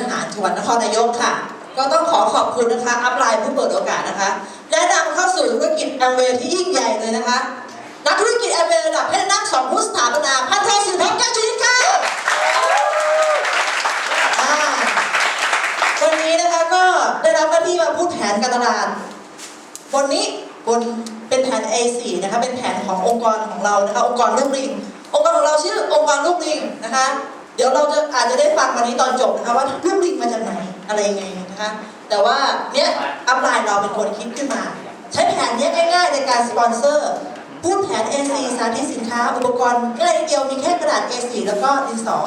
ทหารจังหวัดนครนายกค่ะ ก็ต้องขอขอบคุณนะคะอัพไลน์ผู้เปิดโอกาสนะคะ และนำเข้าสู่ธุรกิจแอมเวย์ที่ยิ่งใหญ่เลยนะคะ นักธุรกิจแอมเวย์ระดับเพชรนักสองผู้สถาปนาพัฒนาสินทบแก้วชนิดค่ะวันนี้นะคะก็ได้รับหน้าที่มาพูดแผนการตลาดบนนี้บนเป็นแผน A4 นะคะเป็นแผนขององค์กรของเรานะคะองค์กรลูกลิงองค์กรของเราชื่อองค์กรลูกลิงนะคะ ดี๋ยวเราจะอาจจะได้ฟังวันนี้ตอนจบนะคะว่าลูกลิงมาจากไหนอะไรยังไงนะคะ แต่ว่าเนี่ยอัพไลน์เราเป็นคนคิดขึ้นมา ใช้แผนเนี้ยง่ายๆในการสปอนเซอร์พูดแผน A4 สาธิตสินค้า อุปกรณ์ง่ายนิดเดียวมีแค่กระดาษ A4 แล้วก็ดินสอ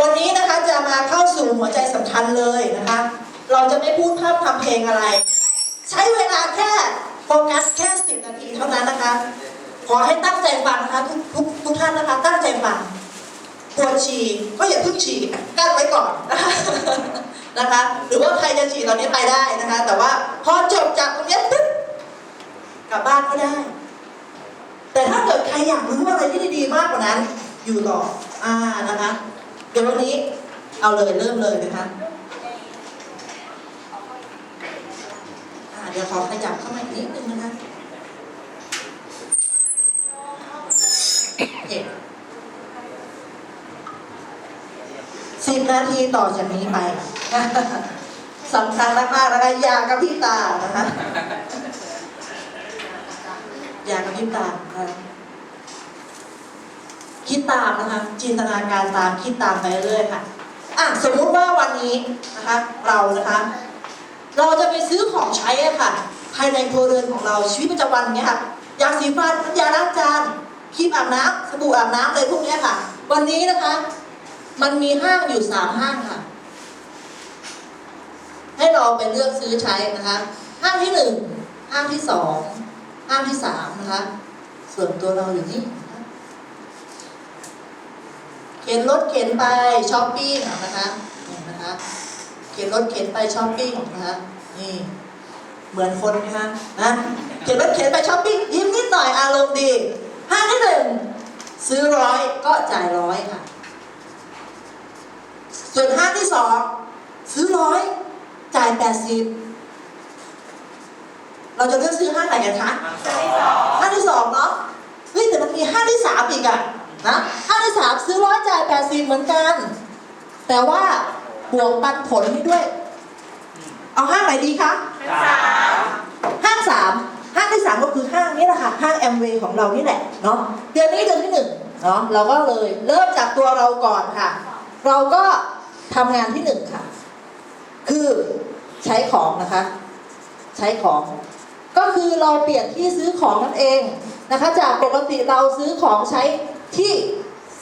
วันนี้นะคะจะมาเข้าสู่หัวใจสำคัญเลยนะคะ เราจะไม่พูดภาพทำเพลงอะไร ใช้เวลาแค่โฟกัสแค่10นาทีเท่านั้นนะคะ ขอให้ตั้งใจฟังนะคะทุกทุกทุกท่านนะคะตั้งใจฟัง ปวดฉี่ก็อย่าเพิ่งฉี่กั้นไว้ก่อนนะคะ หรือว่าใครจะฉี่ตอนนี้ไปได้นะคะ แต่ว่าพอจบจากตรงนี้ปึ๊บกลับบ้านก็ได้ แต่ถ้าเกิดใครอยากรู้อะไรที่ดีๆมากกว่านั้น อยู่ต่ออ่านะคะ เดี๋ยววันนี้เอาเลยเริ่มเลยนะคะเดี๋ยวขอขยับเข้ามาอีกนิดนึงนะคะเอ็ด สิบนาทีต่อจากนี้ไปสำคัญมากๆนะคะอยากับพี่ตานะคะอยากับพี่ตานะคะคิดตามนะคะ จินตนาการตามคิดตามไปเรื่อยค่ะอะสมมุติว่าวันนี้นะคะ เรานะคะ เราจะไปซื้อของใช้ค่ะ ภายในครัวเรือนของเราชีวิตประจำวันเนี้ยค่ะยาสีฟันยาล้างจานครีมอาบน้ำสบู่อาบน้ำอะไรพวกเนี้ยค่ะ วันนี้นะคะ มันมีห้างอยู่สามห้างค่ะ ให้เราไปเลือกซื้อใช้นะคะ ห้างที่หนึ่งห้างที่สองห้างที่สามนะคะ ส่วนตัวเราอยู่นี่เข็นรถเข็นไปช้อปปิ้งนะคะนี่นะคะเข็นรถเข็นไปช้อปปิ้งนะคะนี่เหมือนคนไหมคะนะเข็นรถเข็นไปช้อปปิ้งยิ้มนิดหน่อยอารมณ์ดีห้างที่หนึ่งซื้อร้อยก็จ่ายร้อยค่ะ ส่วนห้างที่สองซื้อร้อยจ่ายแปดสิบเราจะเลือกซื้อห้างไหนกันคะห้างที่สองเนาะเฮ้ยแต่มันมีห้างที่สามอีกอะนะห้างที่สามซื้อร้อยจ่ายแปดสิบเหมือนกัน แต่ว่าบวกปันผลให้ด้วย เอาห้างไหนดีคะห้างสามห้างที่สามก็คือห้างนี้แหละค่ะห้างแอมเวย์ของเรานี่แหละเนาะเดือนนี้เดือนที่หนึ่งเนาะเราก็เลยเริ่มจากตัวเราก่อนค่ะ เราก็ ทำงานที่หนึ่งค่ะ คือใช้ของนะคะ ใช้ของ ก็คือเราเปลี่ยนที่ซื้อของนั่นเองนะคะ จากปกติเราซื้อของใช้ที่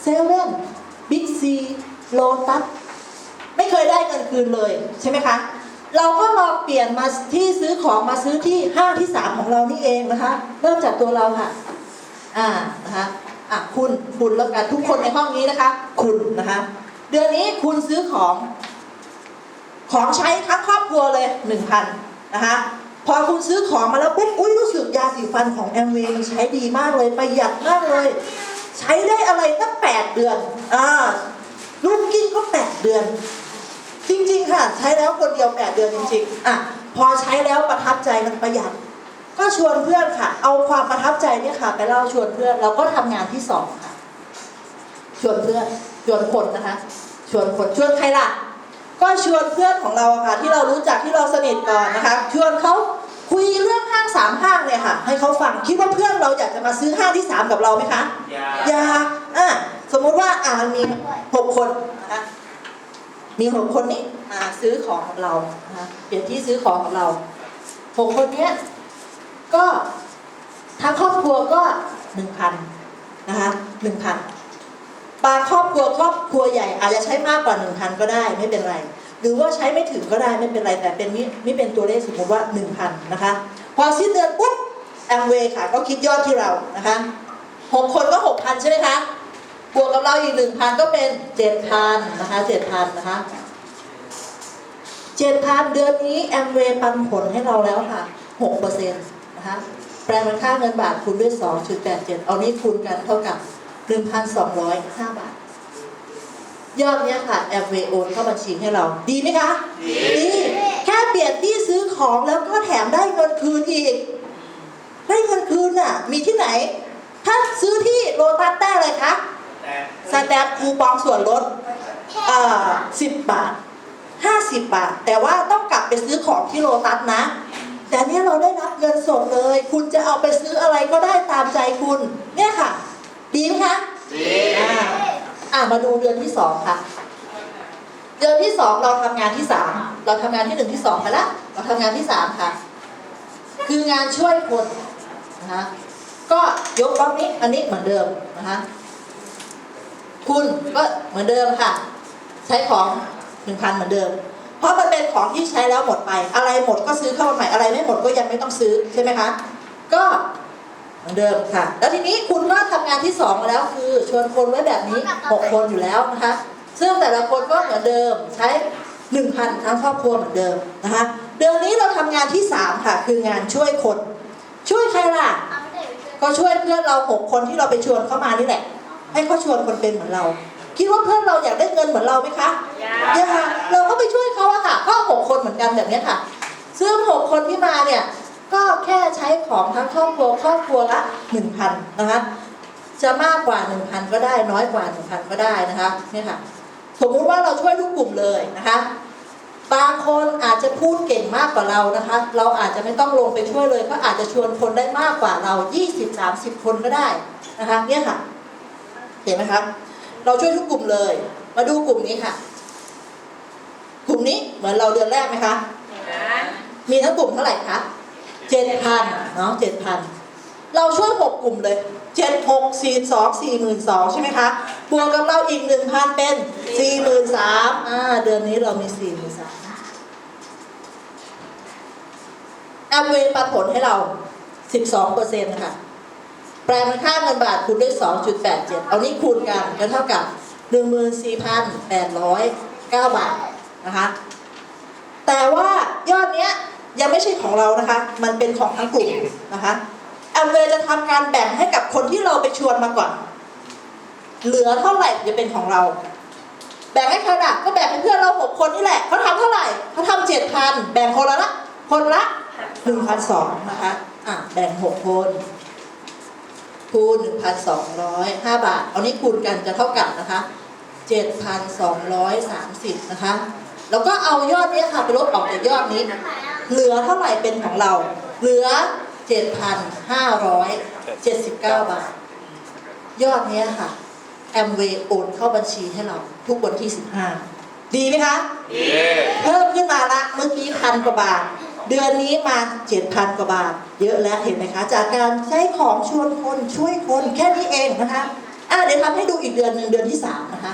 เซเว่นบิ๊กซีโลตัสไม่เคยได้เงินคืนเลยใช่ไหมคะ เราก็ลองเปลี่ยนมาที่ซื้อของมาซื้อที่ห้างที่สามของเรานี่เองนะคะ เริ่มจากตัวเราค่ะ อ่านะคะอะคุณคุณแล้วกันทุกคนในห้องนี้นะคะ คุณนะคะ เดือนนี้คุณซื้อของของใช้ทั้งครอบครัวเลยหนึ่งพันนะคะพอคุณซื้อของมาแล้วปุ๊บอุ้ยรู้สึกยาสีฟันของแอมเวย์ใช้ดีมากเลยประหยัดมากเลย ใช้ได้อะไรตั้งแปดเดือนอ่าลูกกิ้งก็แปดเดือน จริง ๆ ค่ะ ใช้แล้วคนเดียวแปดเดือนจริง ๆอะพอใช้แล้วประทับใจมันประหยัด ก็ชวนเพื่อนค่ะ เอาความประทับใจเนี่ยค่ะ ไปเล่าชวนเพื่อน เราก็ทำงานที่สองค่ะ ชวนเพื่อน ชวนคนนะคะ ชวนคนชวนใครล่ะ ก็ชวนเพื่อนของเราอะค่ะ ที่เรารู้จักที่เราสนิทก่อนนะคะ ชวนเขาคุยเรื่องห้างสามห้างเลยค่ะ ให้เขาฟังคิดว่าเพื่อนเราอยากจะมาซื้อห้างที่สามกับเราไหมคะอยากอะสมมุติว่าอ่ามันมีหกคนนะคะมีหกคนนี้มาซื้อของของเรานะคะเปลี่ยนที่ซื้อของของเราหกคนเนี้ยก็ทั้งครอบครัวก็หนึ่งพันนะคะหนึ่งพัน บางครอบครัวครอบครัวใหญ่อาจจะใช้มากกว่าหนึ่งพันก็ได้ไม่เป็นไร หรือว่าใช้ไม่ถึงก็ได้ไม่เป็นไรแต่เป็นนี่นี่เป็นตัวเลขสมมติว่าหนึ่งพันนะคะ พอสิ้นเดือนปุ๊บแอมเวย์ค่ะ ก็คิดยอดที่เรานะคะหกคนก็หกพันใช่ไหมคะบวกกับเราอีกหนึ่งพันก็เป็นเจ็ดพันนะคะเจ็ดพันนะคะเจ็ดพันเดือนนี้แอมเวย์ปันผลให้เราแล้วค่ะหกเปอร์เซ็นต์นะคะแปลเป็นค่าเงินบาทคูณด้วย2.87เอานี้คูณกันเท่ากับ 1,205 บาท ยอดเนี้ยค่ะแอมเวโอนเข้าบัญชีให้เรา ดีไหมคะดีแค่เปลี่ยนที่ซื้อของแล้วก็แถมได้เงินคืนอีก ได้เงินคืนน่ะ มีที่ไหน ถ้าซื้อที่โลตัสได้เลยคะสแตมป์คูปองส่วนลดเอ่อสิบบาทห้าสิบบาท แต่ว่าต้องกลับไปซื้อของที่โลตัสนะ แต่เนี้ยเราได้รับเงินสดเลย คุณจะเอาไปซื้ออะไรก็ได้ตามใจคุณ เนี่ยค่ะ ดีไหมคะอ่าอ่ามาดูเดือนที่สองค่ะ เดือนที่สองเราทำงานที่สามเราทำงานที่หนึ่งที่สองไปแล้วเราทำงานที่สามค่ะ คืองานช่วยคนนะคะก็ยกบล็อกนี้อันนี้เหมือนเดิมนะคะคุณก็เหมือนเดิมค่ะ ใช้ของหนึ่งพันเหมือนเดิม เพราะมันเป็นของที่ใช้แล้วหมดไป อะไรหมดก็ซื้อเข้ามาใหม่อะไรไม่หมดก็ยังไม่ต้องซื้อใช่ไหมคะ ก็ เหมือนเดิมค่ะ แล้วทีนี้คุณก็ทำงานที่สองมาแล้วคือ ชวนคนไว้แบบนี้หกคนอยู่แล้วนะคะ ซึ่งแต่ละคนก็เหมือนเดิมใช้หนึ่งพันทั้งครอบครัวเหมือนเดิมนะคะ เดือนนี้เราทำงานที่สามค่ะ คืองานช่วยคน ช่วยใครล่ะ ก็ช่วยเพื่อนเราหกคนที่เราไปชวนเข้ามานี่แหละ ให้เขาชวนคนเป็นเหมือนเรา คิดว่าเพื่อนเราอยากได้เงินเหมือนเราไหมคะอยากเราก็ไปช่วยเขาอะค่ะก็หกคนเหมือนกันแบบเนี้ยค่ะ ซึ่งหกคนที่มาเนี่ยก็แค่ใช้ ของทั้งครอบครัวครอบครัวละหนึ่งพันนะคะ จะมากกว่าหนึ่งพันก็ได้น้อยกว่าหนึ่งพันก็ได้นะคะเนี่ยค่ะสมมุติว่าเราช่วยทุกกลุ่มเลยนะคะบางคนอาจจะพูดเก่งมากกว่าเรานะคะ เราอาจจะไม่ต้องลงไปช่วยเลยก็อาจจะชวนคนได้มากกว่าเรา 20-30 คนก็ได้นะคะเนี่ยค่ะ เห็นไหมครับ เราช่วยทุกกลุ่มเลย มาดูกลุ่มนี้ค่ะ กลุ่มนี้เหมือนเราเดือนแรกไหมคะ มีทั้งกลุ่มเท่าไหร่คะ เจ็ดพันเนาะเจ็ดพันเราช่วยหกกลุ่มเลยเจ็ดหกสี่สองสี่หมื่นสองใช่ไหมคะบวกกับเราอีกหนึ่งพันเป็นสี่หมื่นสามอ่าเดือนนี้เรามีสี่หมื่นสามแอมเวย์ปันผลให้เราสิบสองเปอร์เซ็นต์ค่ะ แปลเป็นค่าเงินบาทคูณด้วย 2.87 เอานี้คูณกันก็เท่ากับ 14,809 บาทนะคะ แต่ว่ายอดเนี้ย ยังไม่ใช่ของเรานะคะ มันเป็นของทั้งกลุ่มนะคะแอมเวย์จะทำการแบ่งให้กับคนที่เราไปชวนมาก่อน เหลือเท่าไหร่จะเป็นของเรา แบ่งให้ใครล่ะก็แบ่งให้เพื่อนเราหกคนนี่แหละเขาทำเท่าไหร่เขาทำเจ็ดพันแบ่งคนละละคนละหนึ่งพันสองนะคะอะแบ่งหกคนคูณ1,205บาท เอานี้คูณกันจะเท่ากับนะคะ7,230นะคะ แล้วก็เอายอดนี้ค่ะไปลบออกจากยอดนี้ เหลือเท่าไหร่เป็นของเรา เหลือ 7,579 บาท ยอดนี้ค่ะ แอมเวย์โอนเข้าบัญชีให้เรา ทุกวันที่ 15 ดีไหมคะเพิ่มขึ้นมาละเมื่อกี้พันกว่าบาท เดือนนี้มาเจ็ดพันกว่าบาท เยอะแล้วเห็นไหมคะ จากการใช้ของชวนคนช่วยคนแค่นี้เองนะคะอะเดี๋ยวทำให้ดูอีกเดือนหนึ่งเดือนที่สามนะคะ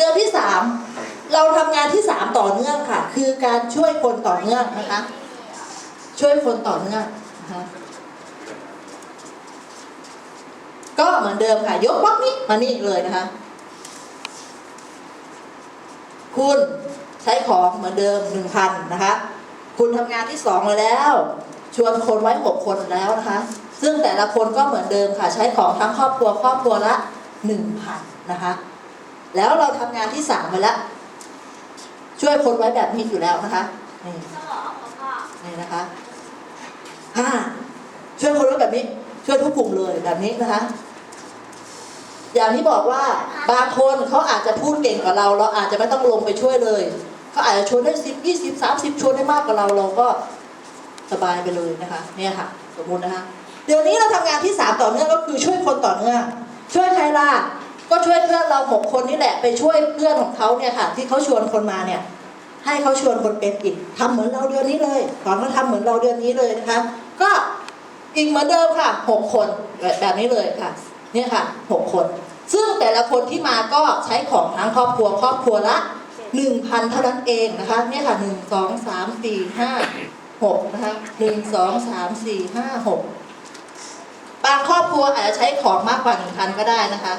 เดือที่สามเราทำงานที่สามต่อเนื่องค่ะ คือการช่วยคนต่อเนื่องนะคะ ช่วยคนต่อเนื่องนะคะก็เหมือนเดิมค่ะ ยกบล็อกนี้มานี่เลยนะคะ คุณใช้ของเหมือนเดิมหนึ่งพันนะคะ คุณทำงานที่สองมาแล้ว ชวนคนไว้หกคนแล้วนะคะ ซึ่งแต่ละคนก็เหมือนเดิมค่ะ ใช้ของทั้งครอบครัวครอบครัวละหนึ่งพันนะคะ แล้วเราทำงานที่สามไปแล้ว ช่วยคนไว้แบบนี้อยู่แล้วนะคะ นี่นี่นะคะห้าช่วยคนไว้แบบนี้ ช่วยทุกกลุ่มเลยแบบนี้นะคะ อย่างที่บอกว่าบางคนเขาอาจจะพูดเก่งกว่าเรา เราอาจจะไม่ต้องลงไปช่วยเลยเขาอาจจะชวนได้สิบยี่สิบสามสิบชวนได้มากกว่าเราเราก็สบายไปเลยนะคะ เนี่ยค่ะ สมมตินะคะ เดี๋ยวนี้เราทำงานที่สามต่อเนื่องก็คือช่วยคนต่อเนื่องช่วยใครล่ะ ก็ช่วยเพื่อนเราหกคนนี่แหละไปช่วยเพื่อนของเขาเนี่ยค่ะ ที่เขาชวนคนมาเนี่ยให้เขาชวนคนเป็นอีกทำเหมือนเราเดือนนี้เลยสอนมาทำเหมือนเราเดือนนี้เลยนะคะ ก็อีกเหมือนเดิมค่ะหกคนแบบนี้เลยค่ะ เนี่ยค่ะหกคน ซึ่งแต่ละคนที่มาก็ใช้ของทั้งครอบครัวครอบครัวละหนึ่งพันเท่านั้นเองนะคะ เนี่ยค่ะหนึ่งสองสามสี่ห้าหกนะคะหนึ่งสองสามสี่ห้าหกบางครอบครัวอาจจะใช้ของมากกว่าหนึ่งพันก็ได้นะคะ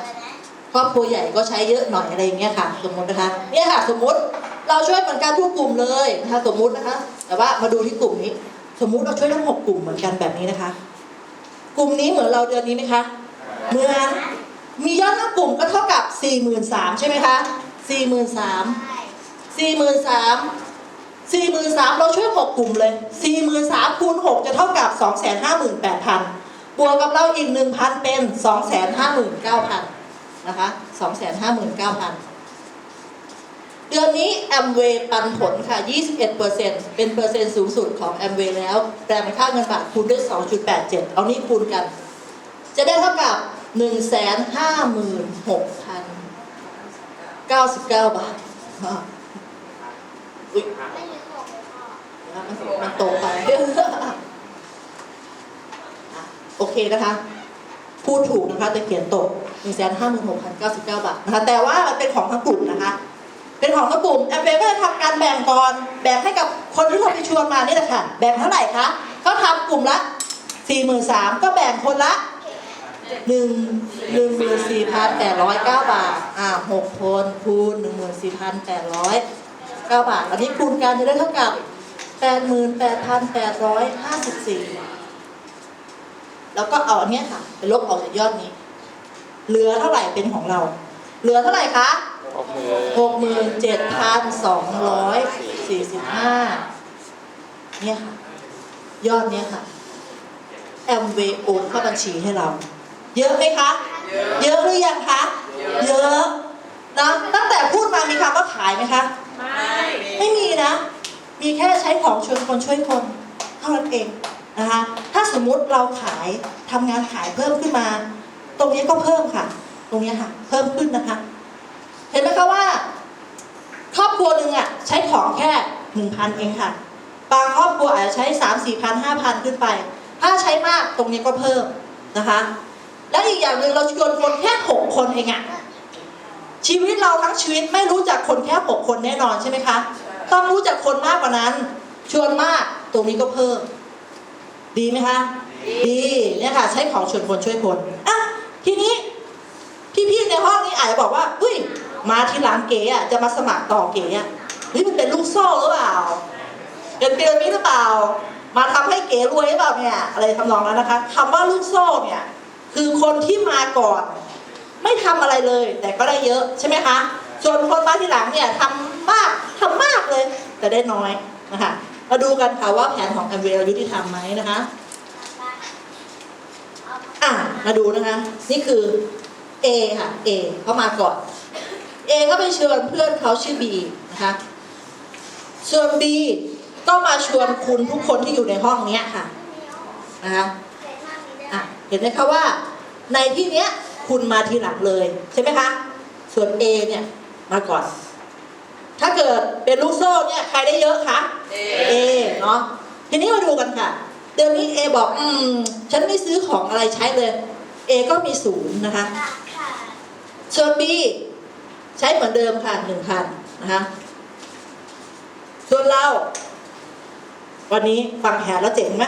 ครอบครัวใหญ่ก็ใช้เยอะหน่อยอะไรอย่างเงี้ยค่ะ สมมตินะคะเนี่ยค่ะ สมมติเราช่วยเหมือนกันทุกกลุ่มเลยนะคะสมมุตินะคะ แต่ว่ามาดูที่กลุ่มนี้ สมมุติเราช่วยทั้งหกกลุ่มเหมือนกันแบบนี้นะคะ กลุ่มนี้เหมือนเราเดือนนี้ไหมคะเหมือนมียอดทั้งกลุ่มก็เท่ากับ4 3 0 0 0ใช่ไหมคะ4 3 0 0 0 4 3 0 0 0 4 3 0 0เราช่วย6กกลุ่มเลย4 3 0 0 0คูณ6จะเท่ากับ258,000บวกกับเราอีก1,000เป็น259,000นะคะ259,000เดือนนี้แอมเวย์ปันผลค่ะ 21%เป็นเปอร์เซ็นต์สูงสุดของแอมเวย์แล้ว แปลเป็นค่าเงินบาทคูณด้วย 2.87 เอานี้คูณกัน จะได้เท่ากับ 156,099 บาทอะอุ๊ยมันมันโตไปอะโอเคนะคะ พูดถูกนะคะแต่เขียนตก156,099 บาทนะคะ แต่ว่ามันเป็นของทั้งกลุ่มนะคะ เป็นของทั้งกลุ่มแอมเบก็จะทำการแบ่งก่อนแบ่งให้กับคนที่เราไปชวนมานี่แหละค่ะ แบ่งเท่าไหร่คะเขาทำกลุ่มละ 43,000ก็แบ่งคนละหนึ่งหนึ่งหมื่นสี่พันแปดร้อยเก้าบาท อ่าหกคนคูณหนึ่งหมื่นสี่พันแปดร้อยเก้าบาท อันนี้คูณกันจะได้เท่ากับแปดหมื่นแปดพันแปดร้อยห้าสิบสี่ แล้วก็เอาอันเนี้ยค่ะไปลบออกจากยอดนี้ เหลือเท่าไหร่เป็นของเรา เหลือเท่าไหร่คะหกหมื่นหกหมื่นเจ็ดพันสองร้อยสี่สิบห้าเนี่ยค่ะ ยอดเนี้ยค่ะแอมเวโอนเข้าบัญชีให้เรา เยอะไหมคะ เยอะหรือยังคะ เยอะนะตั้งแต่พูดมามีคำว่าขายไหมคะ ไม่มีนะ มีแค่ใช้ของชวนคนช่วยคนเท่านั้นเอง นะคะ ถ้าสมมุติเราขายทำงานขายเพิ่มขึ้นมา ตรงนี้ก็เพิ่มค่ะ ตรงนี้ค่ะ เพิ่มขึ้นนะคะ เห็นไหมคะว่า ครอบครัวหนึ่งอะใช้ของแค่หนึ่งพันเองค่ะ บางครอบครัวอาจจะใช้สามสี่พันห้าพันขึ้นไป ถ้าใช้มากตรงนี้ก็เพิ่มนะคะ แล้วอีกอย่างหนึ่งเราชวนคนแค่หกคนเองอะชีวิตเราทั้งชีวิตไม่รู้จักคนแค่หกคนแน่นอนใช่ไหมคะ ต้องรู้จักคนมากกว่านั้น ชวนมากตรงนี้ก็เพิ่ม ดีไหมคะดีเนี่ยค่ะ ใช้ของชวนคนช่วยคนอะทีนี้พี่ๆในห้องนี้อาจจะบอกว่าอุ้ยมาทีหลังเก๋อะจะมาสมัครต่อเก๋อะเฮ้ยมันเป็นลูกโซ่หรือเปล่าเป็นเดือนนี้หรือเปล่า มาทำให้เก๋รวยหรือเปล่าเนี่ยอะไรทำนองนั้นนะคะคำว่าลูกโซ่เนี่ยคือคนที่มาก่อน ไม่ทำอะไรเลย แต่ก็ได้เยอะใช่ไหมคะส่วนคนมาทีหลังเนี่ยทำมากทำมากเลย แต่ได้น้อยนะคะ มาดูกันค่ะว่าแผนของแอมเวลยุติธรรมไหมนะคะอะมาดูนะคะ นี่คือ A ค่ะ A เขามาก่อน A ก็ไปเชิญเพื่อนเขาชื่อ B นะคะส่วน B ก็มาชวนคุณทุกคนที่อยู่ในห้องเนี้ยค่ะนะคะอะเห็นไหมคะว่าในที่เนี้ยคุณมาทีหลังเลย ใช่ไหมคะ ส่วน A เนี่ยมาก่อน ถ้าเกิดเป็นลูกโซ่เนี่ยใครได้เยอะคะ A เนาะทีนี้มาดูกันค่ะ เดือนนี้ A บอกอืมฉันไม่ซื้อของอะไรใช้เลย A ก็มีศูนย์นะคะส่วน B ใช้เหมือนเดิมค่ะหนึ่งพันนะคะส่วนเราวันนี้ฟังแผนแล้วเจ๋งไหม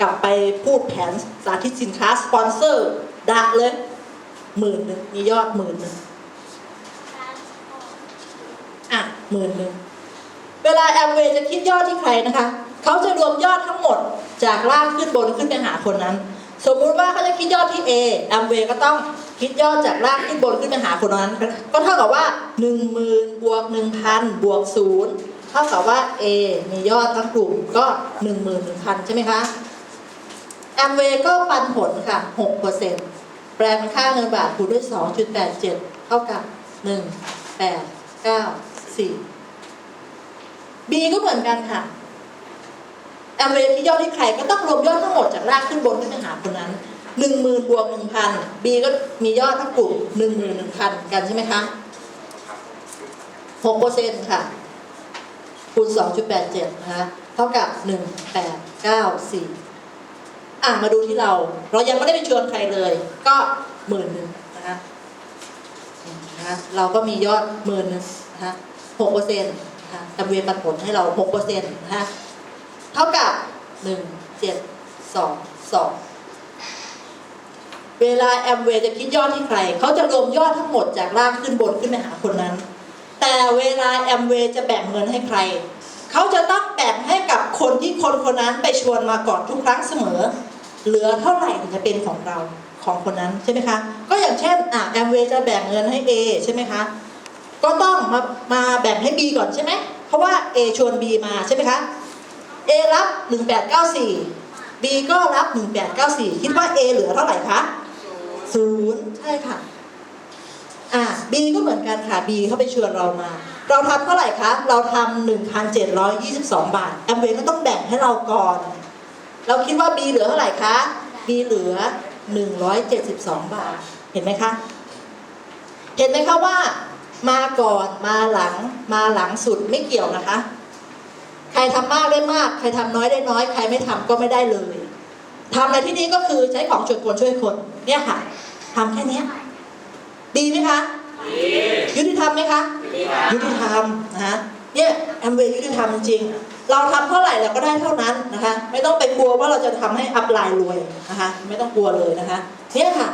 กลับไปพูดแผนสาธิตสินค้าสปอนเซอร์ดักเลยหมื่นหนึ่งมียอดหมื่นหนึ่งอะ หมื่นหนึ่งเวลาแอมเวย์จะคิดยอดที่ใครนะคะ เขาจะรวมยอดทั้งหมดจากล่างขึ้นบนขึ้นไปหาคนนั้น สมมุติว่าเขาจะคิดยอดที่ A แอมเวย์ก็ต้องคิดยอดจากล่างขึ้นบนขึ้นไปหาคนนั้น ก็เท่ากับว่า 1 0,000บวก1,000บวก0เท่ากับว่า A มียอดทั้งกลุ่มก็ 11,000 ใช่ไหมคะแอมเวย์ก็ปันผลค่ะ6%แปลเป็นค่าเงินบาทคูณด้วย 2.87 เท่ากับ 1 8 9 4 B ก็เหมือนกันค่ะแอมเวย์ที่ยอดที่ใครก็ต้องรวมยอดทั้งหมดจากลางขึ้นบนขึ้นไปหาคนนั้นหนึ่งหมื่นบวกหนึ่งพันบีก็มียอดทั้งกลุ่มหนึ่งหมื่นหนึ่งพันกันใช่ไหมคะหกเปอร์เซ็นต์ค่ะ คูณสองจุดแปดเจ็ดนะคะเท่ากับหนึ่งแปดเก้าสี่อะมาดูที่เรา เรายังไม่ได้ไปชวนใครเลย ก็หมื่นหนึ่งนะคะนะคะเราก็มียอดหมื่นหนึ่งนะคะ หกเปอร์เซ็นต์นะคะแอมเวย์ปันผลให้เราหกเปอร์เซ็นต์นะคะเท่ากับหนึ่งเจ็ดสองสองเวลาแอมเวย์จะคิดยอดที่ใคร เขาจะรวมยอดทั้งหมดจากล่างขึ้นบนขึ้นไปหาคนนั้น แต่เวลาแอมเวย์จะแบ่งเงินให้ใคร เขาจะต้องแบ่งให้กับคนที่คนคนนั้นไปชวนมาก่อนทุกครั้งเสมอ เหลือเท่าไหร่ถึงจะเป็นของเราของคนนั้นใช่ไหมคะ ก็อย่างเช่นอะแอมเวจะแบ่งเงินให้ A ใช่ไหมคะ ก็ต้องมามาแบ่งให้ B ก่อนใช่ไหม เพราะว่า A ชวน B มาใช่ไหมคะ A รับ 1894 B ก็รับ 1894 คิดว่า A เหลือเท่าไหร่คะศูนย์ใช่ค่ะ อ่า B ก็เหมือนกันค่ะ B เขาไปชวนเรามา เราทำเท่าไหร่คะ เราทำ1,722 บาทแอมเวย์ก็ต้องแบ่งให้เราก่อน เราคิดว่า B เหลือเท่าไหร่คะ B เหลือ 172 บาท เห็นไหมคะ เห็นไหมคะว่า มาก่อนมาหลังมาหลังสุดไม่เกี่ยวนะคะ ใครทำมากได้มาก ใครทำน้อยได้น้อย ใครไม่ทำก็ไม่ได้เลยทำในที่นี้ก็คือใช้ของช่วยคนช่วยคน เนี่ยค่ะทำแค่เนี้ยดีไหมคะยุติธรรมไหมคะยุติธรรมนะฮะเนี่ยแอมเวย์ยุติธรรมจริงๆเราทำเท่าไหร่เราก็ได้เท่านั้นนะคะ ไม่ต้องไปกลัวว่าเราจะทำให้อัพไลน์รวยนะคะ ไม่ต้องกลัวเลยนะคะ เนี่ยค่ะ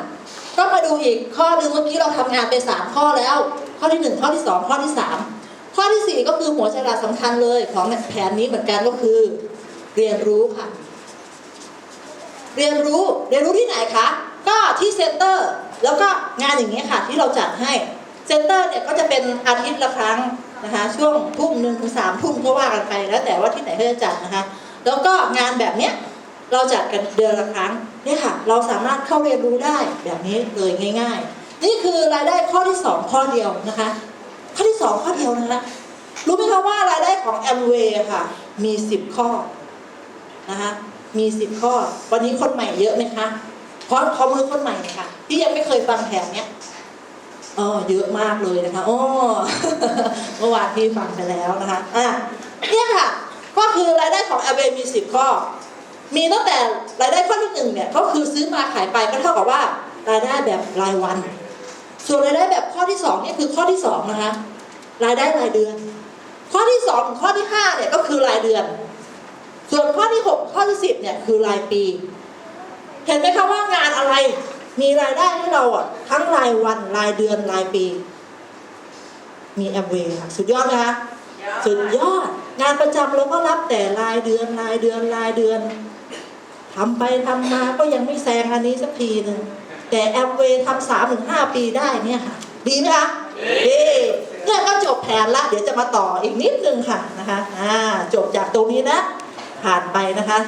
ก็มาดูอีกข้อหนึ่งเมื่อกี้เราทำงานไปสามข้อแล้ว ข้อที่หนึ่งข้อที่สองข้อที่สามข้อที่สี่ก็คือหัวใจหลักสำคัญเลยของแผนนี้เหมือนกันก็คือ เรียนรู้ค่ะ เรียนรู้เรียนรู้ที่ไหนคะก็ที่เซ็นเตอร์แล้วก็งานอย่างนี้ยค่ะที่เราจัดให้เซ็นเตอร์เนี่ยก็จะเป็นอาทิตย์ละครั้งนะคะ ช่วงทุ่มหนึ่งถึงสามทุ่มก็ว่ากันไปแล้วแต่ว่าที่ไหนเขาจะจัดนะคะ แล้วก็งานแบบเนี้ยเราจัดกันเดือนละครั้งเนี่ยค่ะ เราสามารถเข้าเรียนรู้ได้แบบนี้เลยง่าย ๆ นี่คือรายได้ข้อที่สองข้อเดียวนะคะ ข้อที่สองข้อเดียวนะคะรู้ไหมคะว่ารายได้ของแอมเวย์ค่ะ มีสิบข้อนะคะมีสิบข้อ วันนี้คนใหม่เยอะไหมคะเพราะขอมือคนใหม่น่อยค่ะที่ยังไม่เคยฟังแผนเนี้ยอ๋อเยอะมากเลยนะคะโอ๋อเมื่อวานพี่ฟังไปแล้วนะคะอะเนี่ยค่ะ ก็คือรายได้ของ a อ a มีสิบข้อ มีตั้งแต่รายได้ข้อที่หนึ่งเนี่ยก็คือซื้อมาขายไปก็เท่ากับว่ารายได้แบบรายวัน ส่วนรายได้แบบข้อที่สองนี่คือข้อที่สองนะคะรายได้รายเดือน ข้อที่สองถึงข้อที่ห้าเนี่ยก็คือรายเดือน ส่วนข้อที่ 6 ข้อที่ 10เนี่ยคือรายปี เห็นไหมคะว่างานอะไรมีรายได้ให้เราอะทั้งรายวันรายเดือนรายปี มีแอมเวย์ค่ะสุดยอดนะคะสุดยอด งานประจำเราก็รับแต่รายเดือนรายเดือนรายเดือนทำไปทำมาก็ยังไม่แซงอันนี้สักทีหนึ่ง แต่แอมเวย์ทำสามถึงห้าปีได้เนี่ยค่ะ ดีไหมคะดีเนี่ยก็จบแผนละ เดี๋ยวจะมาต่ออีกนิดนึงค่ะนะคะอ่าจบจากตรงนี้นะ ผ่านไปนะคะ